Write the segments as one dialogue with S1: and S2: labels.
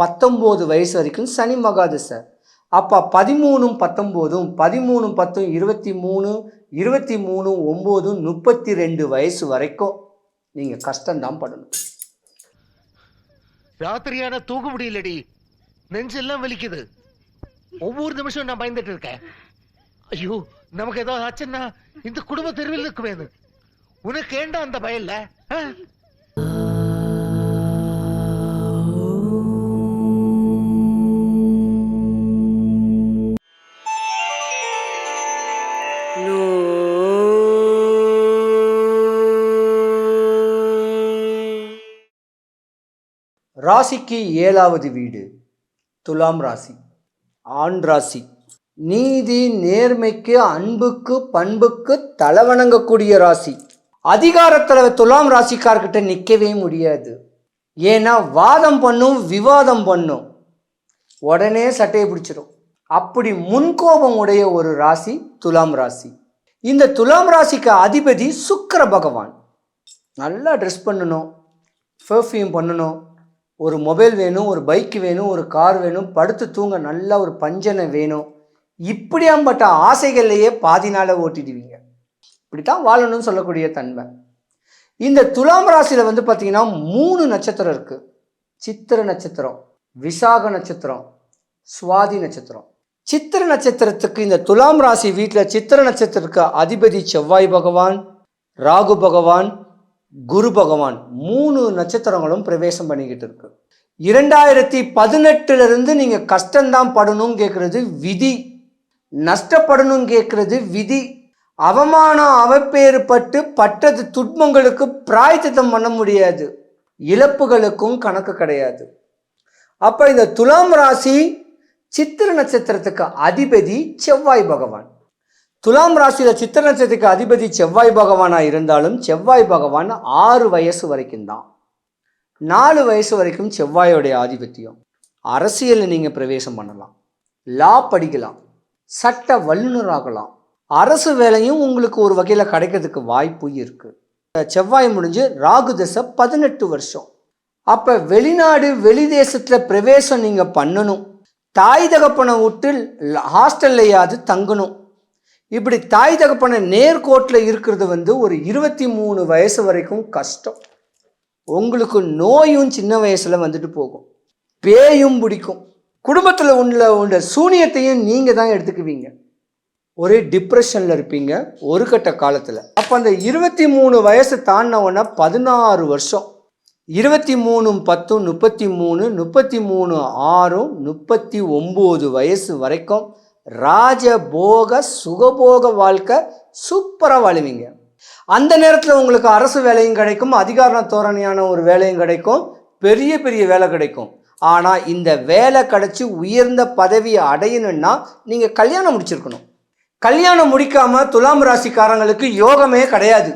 S1: பத்தொம்போது வயசு வரைக்கும் சனி மகாதசை. அப்போ பதிமூணும் பத்தொம்போதும் பதிமூணும் பத்தும் இருபத்தி மூணு இருபத்தி மூணு ஒம்போதும் முப்பத்தி ரெண்டு வயசு வரைக்கும் நீங்கள் கஷ்டம்தான் படணும்.
S2: ராத்திரியான தூக்க முடியலடி. நெஞ்செல்லாம் வலிக்குது. ஒவ்வொரு நிமிஷம் நான் பயந்துட்டு இருக்கேன். ஐயோ நமக்கு ஏதாவது ஆச்சுன்னா இந்த குடும்ப தெருவில் இருக்குமே உனக்கு ஏண்டா அந்த பயல்ல
S1: ராசிக்கு ஏழாவது வீடு. துலாம் ராசி. ஆண் ராசி. நீதி நேர்மைக்கு அன்புக்கு பண்புக்கு தலைவணங்கக்கூடிய ராசி. அதிகாரத்தில் துலாம் ராசிக்கார்கிட்ட நிற்கவே முடியாது. ஏன்னா வாதம் பண்ணும் விவாதம் பண்ணும். உடனே சட்டையை பிடிச்சிடும். அப்படி முன்கோபம் உடைய ஒரு ராசி துலாம் ராசி. இந்த துலாம் ராசிக்கு அதிபதி சுக்கர பகவான். நல்லா ட்ரெஸ் பண்ணணும் பெர்ஃப்யூம் பண்ணணும் ஒரு மொபைல் வேணும் ஒரு பைக் வேணும் ஒரு கார் வேணும் படுத்து தூங்க நல்ல ஒரு பஞ்சனை வேணும். இப்படியாம்பட்ட ஆசைகள்லையே பாதி நாளை ஓட்டிடுவீங்க. இப்படித்தான் வாழணும்னு சொல்லக்கூடிய தன்மை. இந்த துலாம் ராசியில் வந்து பார்த்தீங்கன்னா மூணு நட்சத்திரம் இருக்குது சித்திர நட்சத்திரம் விசாக நட்சத்திரம் சுவாதி நட்சத்திரம். சித்திர நட்சத்திரத்துக்கு இந்த துலாம் ராசி வீட்டில் சித்திர நட்சத்திரத்துக்கு அதிபதி செவ்வாய் பகவான் ராகு பகவான் குரு பகவான் மூணு நட்சத்திரங்களும் பிரவேசம் பண்ணிக்கிட்டு இருக்கு. இரண்டாயிரத்தி பதினெட்டுல இருந்து நீங்க கஷ்டம்தான் படணும் கேட்கறது விதி. நஷ்டப்படணும் கேட்கறது விதி. அவமானம் அவப்பேறுபட்டு பட்டது துட்பங்களுக்கு பிராய்த்தித்தம் பண்ண முடியாது. இழப்புகளுக்கும் கணக்கு கிடையாது. அப்ப இந்த துலாம் ராசி சித்திர நட்சத்திரத்துக்கு அதிபதி செவ்வாய் பகவான். துலாம் ராசியில் சித்திர நட்சத்திரத்துக்கு அதிபதி செவ்வாய் பகவானாக இருந்தாலும் செவ்வாய் பகவான் ஆறு வயசு வரைக்கும் தான். நாலு வயசு வரைக்கும் செவ்வாயோடைய ஆதிபத்தியம். அரசியலில் நீங்கள் பிரவேசம் பண்ணலாம். லா படிக்கலாம். சட்ட வல்லுநராகலாம். அரசு வேலையும் உங்களுக்கு ஒரு வகையில் கிடைக்கிறதுக்கு வாய்ப்பு இருக்குது செவ்வாய் முடிஞ்சு ராகு தசை பதினெட்டு வருஷம். அப்போ வெளிநாடு வெளி தேசத்தில் பிரவேசம் நீங்கள் பண்ணணும். தாய் தகப்பனை விட்டு ஹாஸ்டல்லையாவது தங்கணும். இப்படி தாய் தகப்பனை நேர்கோட்டில் இருக்கிறது வந்து ஒரு இருபத்தி மூணு வயசு வரைக்கும் கஷ்டம். உங்களுக்கு நோயும் சின்ன வயசில் வந்துட்டு போகும். பேயும் பிடிக்கும். குடும்பத்தில் உள்ள உள்ள சூனியத்தையும் நீங்கள் தான் எடுத்துக்குவீங்க. ஒரே டிப்ரெஷனில் இருப்பீங்க ஒரு கட்ட காலத்தில். அப்போ அந்த இருபத்தி மூணு வயசு தாண்டினவொன்னே பதினாறு வருஷம். இருபத்தி மூணும் பத்தும் முப்பத்தி மூணு முப்பத்தி மூணு ஆறும் முப்பத்தி ஒம்பது வயசு வரைக்கும் ராஜபோக சுகபோக வாழ்க்கை சூப்பராக வாழுவீங்க. அந்த நேரத்தில் உங்களுக்கு அரசு வேலையும் கிடைக்கும் அதிகார தோரணையான ஒரு வேலையும் கிடைக்கும் பெரிய பெரிய வேலை கிடைக்கும். ஆனால் இந்த வேலை கிடச்சி உயர்ந்த பதவியை அடையணும்னா நீங்கள் கல்யாணம் முடிச்சிருக்கணும். கல்யாணம் முடிக்காம துலாம் ராசிக்காரங்களுக்கு யோகமே கிடையாது.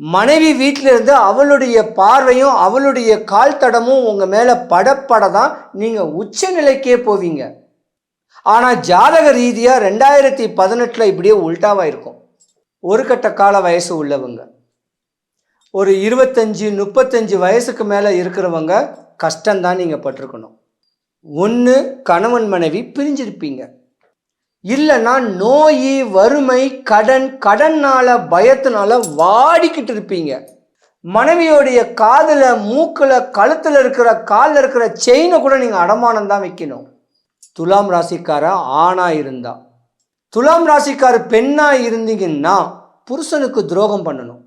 S1: மனைவி வீட்டிலிருந்து அவளுடைய பார்வையும் அவளுடைய கால் தடமும் உங்கள் மேலே படப்பட தான் நீங்கள் உச்ச நிலைக்கே போவீங்க. ஆனால் ஜாதக ரீதியாக ரெண்டாயிரத்தி பதினெட்டில் இப்படியே உல்டாவாக இருக்கும் ஒரு கட்ட கால வயசு உள்ளவங்க ஒரு இருபத்தஞ்சி முப்பத்தஞ்சு வயசுக்கு மேலே இருக்கிறவங்க கஷ்டம்தான் நீங்கள் பட்டிருக்கணும். ஒன்று கணவன் மனைவி பிரிஞ்சிருப்பீங்க. இல்லைன்னா நோய் வறுமை கடன் கடனால் பயத்தினால வாடிக்கிட்டு இருப்பீங்க. மனைவியோடைய காதில் மூக்கில் கழுத்தில் இருக்கிற காலில் இருக்கிற செயினை கூட நீங்கள் அடமானம் தான் வைக்கணும். துலாம் ராசிக்கார ஆணா இருந்தா. துலாம் ராசிக்கார பெண்ணா இருந்தீங்கன்னா புருஷனுக்கு துரோகம் பண்ணணும்.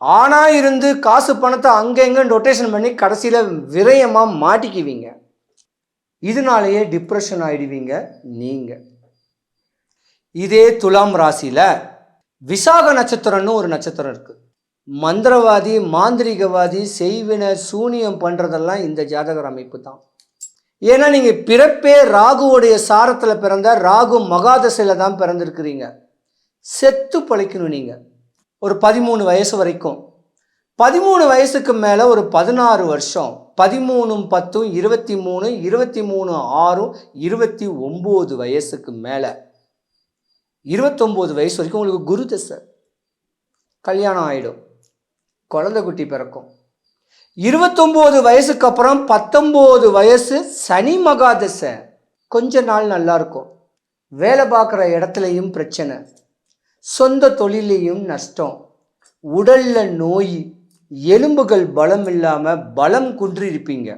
S1: ஆணா இருந்து காசு பணத்தை அங்கங்க ரொட்டேஷன் பண்ணி கடைசியில் விரயமாக மாட்டிக்குவீங்க. இதனாலேயே டிப்ரெஷன் ஆயிடுவீங்க நீங்கள் இதே துலாம் ராசியில் விசாக நட்சத்திரம்னு ஒரு நட்சத்திரம் இருக்குது மந்திரவாதி மாந்திரிகவாதி செய்வினை சூனியம் பண்ணுறதெல்லாம் இந்த ஜாதகர் அமைப்பு தான். ஏன்னா நீங்கள் பிறப்பே ராகுவோடைய சாரத்தில் பிறந்த ராகு மகாதசையில் தான் பிறந்திருக்கிறீங்க. செத்து பழைக்கணும் நீங்கள் ஒரு பதிமூணு வயசு வரைக்கும். பதிமூணு வயசுக்கு மேலே ஒரு பதினாறு வருஷம். பதிமூணும் பத்தும் இருபத்தி மூணு இருபத்தி மூணு ஆறும் இருபத்தி ஒம்பது வயசுக்கு மேலே. இருபத்தொம்போது வயசு வரைக்கும் உங்களுக்கு குரு தசை. கல்யாணம் ஆகிடும் குழந்தை குட்டி பிறக்கும். இருபத்தொம்போது வயசுக்கு அப்புறம் பத்தொம்போது வயசு சனி மகாதசை. கொஞ்ச நாள் நல்லா இருக்கும் வேலை பார்க்குற இடத்துலையும் பிரச்சனை. சொந்த தொழிலையும் நஷ்டம். உடலில் நோய் எலும்புகள் பலம் இல்லாமல் பலம் குன்றி இருப்பீங்க.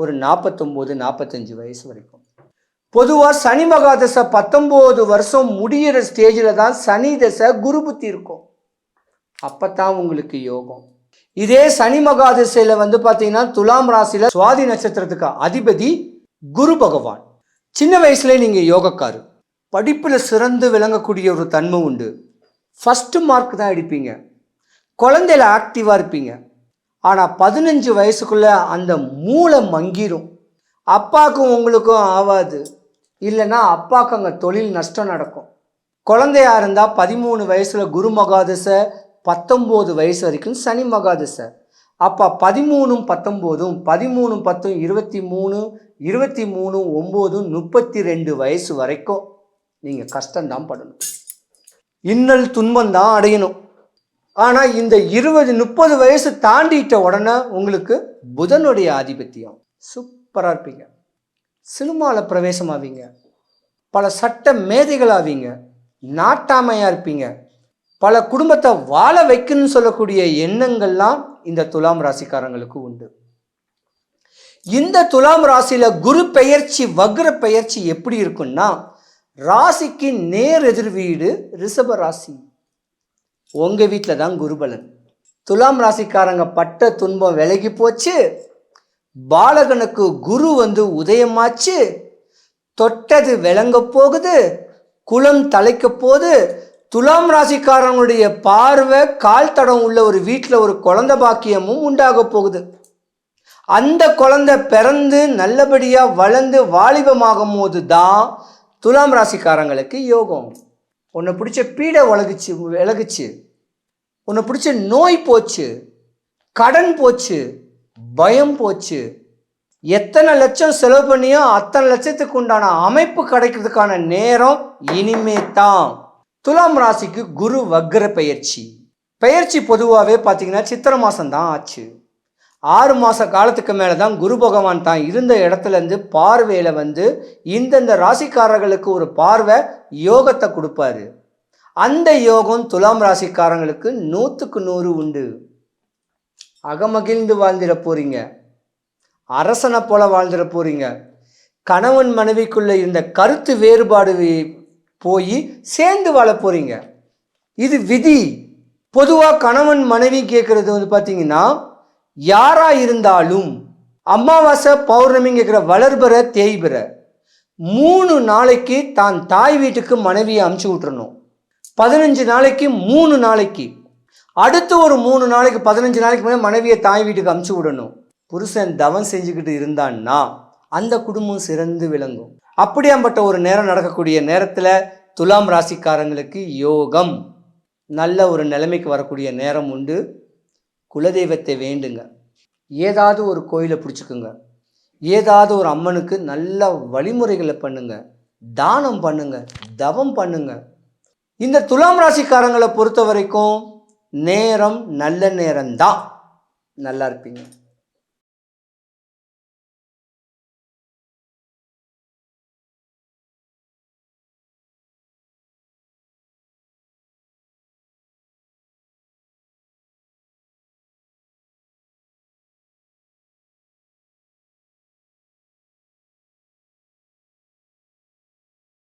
S1: ஒரு நாற்பத்தொம்போது நாற்பத்தஞ்சு வயசு வரைக்கும். பொதுவாக சனி மகாதசை பத்தொம்போது வருஷம் முடியிற ஸ்டேஜில் தான் சனி தசை குரு புத்தி இருக்கும். அப்போ தான் உங்களுக்கு யோகம். இதே சனி மகாதசையில் வந்து பார்த்தீங்கன்னா துலாம் ராசியில் சுவாதி நட்சத்திரத்துக்கு அதிபதி குரு பகவான். சின்ன வயசுல நீங்கள் யோகக்காரு. படிப்பில் சிறந்து விளங்கக்கூடிய ஒரு தன்மை உண்டு. ஃபஸ்ட்டு மார்க் தான் எடுப்பீங்க. குழந்தையில ஆக்டிவாக இருப்பீங்க. ஆனால் பதினஞ்சு வயசுக்குள்ளே அந்த மூளை மங்கிரும். அப்பாவுக்கும் உங்களுக்கும் ஆகாது இல்லைன்னா அப்பாவுக்கு அங்கே தொழில் நஷ்டம் நடக்கும். குழந்தையா இருந்தால் பதிமூணு வயசில் குரு மகாதசை பத்தொம்போது வயசு வரைக்கும் சனி மகாதசை. அப்போ பதிமூணும் பத்தொம்போதும் பதிமூணும் பத்தும் இருபத்தி மூணு இருபத்தி மூணு ஒம்போதும் முப்பத்தி ரெண்டு வயசு வரைக்கும் நீங்கள் கஷ்டம்தான் படணும். இன்னல் துன்பம் தான் அடையணும். ஆனால் இந்த இருபது முப்பது வயசு தாண்டிட்ட உடனே உங்களுக்கு புதனுடைய ஆதிபத்தியம். சூப்பராக இருப்பீங்க. சினிமாவில் பிரவேசமாவீங்க. பல சட்ட மேதைகளாவீங்க. நாட்டாமையாக இருப்பீங்க. பல குடும்பத்தை வாழ வைக்கணும்னு சொல்லக்கூடிய எண்ணங்கள்லாம் இந்த துலாம் ராசிக்காரங்களுக்கு உண்டு. இந்த துலாம் ராசியில் குரு பெயர்ச்சி வக்ர பெயர்ச்சி எப்படி இருக்குன்னா ராசிக்கு நேர் எதிர் வீடு ரிஷப ராசி. உங்கள் வீட்டில் தான் குருபலன். துலாம் ராசிக்காரங்க பட்ட துன்பம் விலகி போச்சு. பாலகனுக்கு குரு வந்து உதயமாச்சு. தொட்டது விளங்க போகுது. குளம் தலைக்க போகுது. துலாம் ராசிக்காரங்களுடைய பார்வை கால் தடம் உள்ள ஒரு வீட்டில் ஒரு குழந்தை பாக்கியமும் உண்டாக போகுது. அந்த குழந்தை பிறந்து நல்லபடியாக வளர்ந்து வாலிபமாகும் போது தான் துலாம் ராசிக்காரங்களுக்கு யோகம். உன்னை பிடிச்ச பீடை உலகுச்சு விலகுச்சு உன்னை பிடிச்ச நோய் போச்சு கடன் போச்சு பயம் போச்சு. எத்தனை லட்சம் செலவு பண்ணியோ அத்தனை லட்சத்துக்கு உண்டான அமைப்பு கிடைக்கிறதுக்கான நேரம் இனிமே தான் துலாம் ராசிக்கு குரு வக்ர பயிற்சி பயிற்சி பொதுவாகவே பார்த்தீங்கன்னா சித்திரை மாதம் தான் ஆச்சு. ஆறு மாத காலத்துக்கு மேலே தான் குரு பகவான் தான் இருந்த இடத்துலேருந்து பார்வையில் வந்து இந்தந்த ராசிக்காரர்களுக்கு ஒரு பார்வை யோகத்தை கொடுப்பாரு. அந்த யோகம் துலாம் ராசிக்காரங்களுக்கு நூற்றுக்கு நூறு உண்டு. அகமகிழ்ந்து வாழ்ந்திட போகிறீங்க அரசனை போல வாழ்ந்துட போகிறீங்க கணவன் மனைவிக்குள்ளே இருந்த கருத்து வேறுபாடு போய் சேர்ந்து வாழ போகிறீங்க இது விதி. பொதுவாக கணவன் மனைவி கேட்குறது வந்து பார்த்தீங்கன்னா யாராக இருந்தாலும் அமாவாசை பௌர்ணமி கேட்குற வளர்பற தேய்பிற மூணு நாளைக்கு தான் தாய் வீட்டுக்கு மனைவியை அமுச்சு விட்டுறணும். பதினஞ்சு நாளைக்கு மூணு நாளைக்கு. அடுத்து ஒரு மூணு நாளைக்கு பதினஞ்சு நாளைக்கு மேலே மனைவியை தாய் வீட்டுக்கு அமுச்சு விடணும். புருஷன் தவம் செஞ்சுக்கிட்டு இருந்தான்னா அந்த குடும்பம் சிறந்து விளங்கும். அப்படியாம்பட்ட ஒரு நேரம் நடக்கக்கூடிய நேரத்தில் துலாம் ராசிக்காரங்களுக்கு யோகம். நல்ல ஒரு நிலைமைக்கு வரக்கூடிய நேரம் உண்டு. குலதெய்வத்தை வேண்டுங்க. ஏதாவது ஒரு கோயிலை பிடிச்சிக்குங்க. ஏதாவது ஒரு அம்மனுக்கு நல்ல வழிமுறைகளை பண்ணுங்க. தானம் பண்ணுங்க. தவம் பண்ணுங்க. இந்த துலாம் ராசிக்காரங்களை பொறுத்த வரைக்கும் நேரம் நல்ல நேரம்தான். நல்லா இருப்பீங்க.